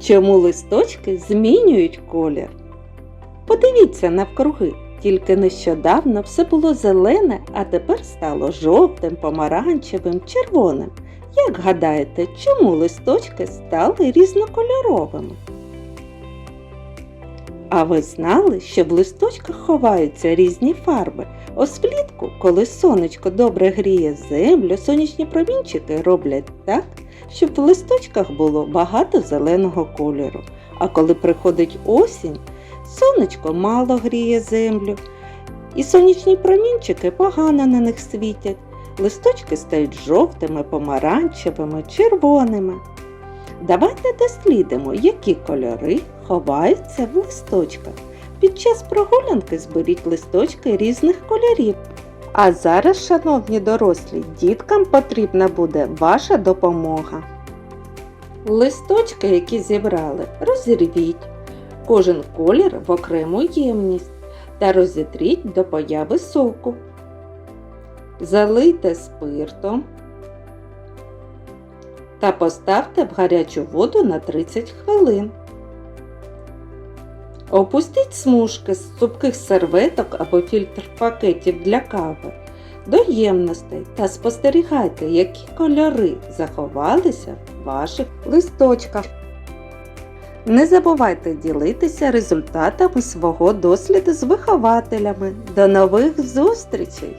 Чому листочки змінюють колір? Подивіться навкруги. Тільки нещодавно все було зелене, а тепер стало жовтим, помаранчевим, червоним. Як гадаєте, чому листочки стали різнокольоровими? А ви знали, що в листочках ховаються різні фарби? Ось коли сонечко добре гріє землю, сонячні промінчики роблять так, щоб в листочках було багато зеленого кольору. А коли приходить осінь, сонечко мало гріє землю, і сонячні промінчики погано на них світять. Листочки стають жовтими, помаранчевими, червоними. Давайте дослідимо, які кольори ховаються в листочках. Під час прогулянки зберіть листочки різних кольорів. А зараз, шановні дорослі, діткам потрібна буде ваша допомога. Листочки, які зібрали, розірвіть. Кожен колір в окрему ємність та розітріть до появи соку. Залийте спиртом та поставте в гарячу воду на 30 хвилин. Опустіть смужки з цупких серветок або фільтр пакетів для кави до ємностей та спостерігайте, які кольори заховалися в ваших листочках. Не забувайте ділитися результатами свого досліду з вихователями. До нових зустрічей!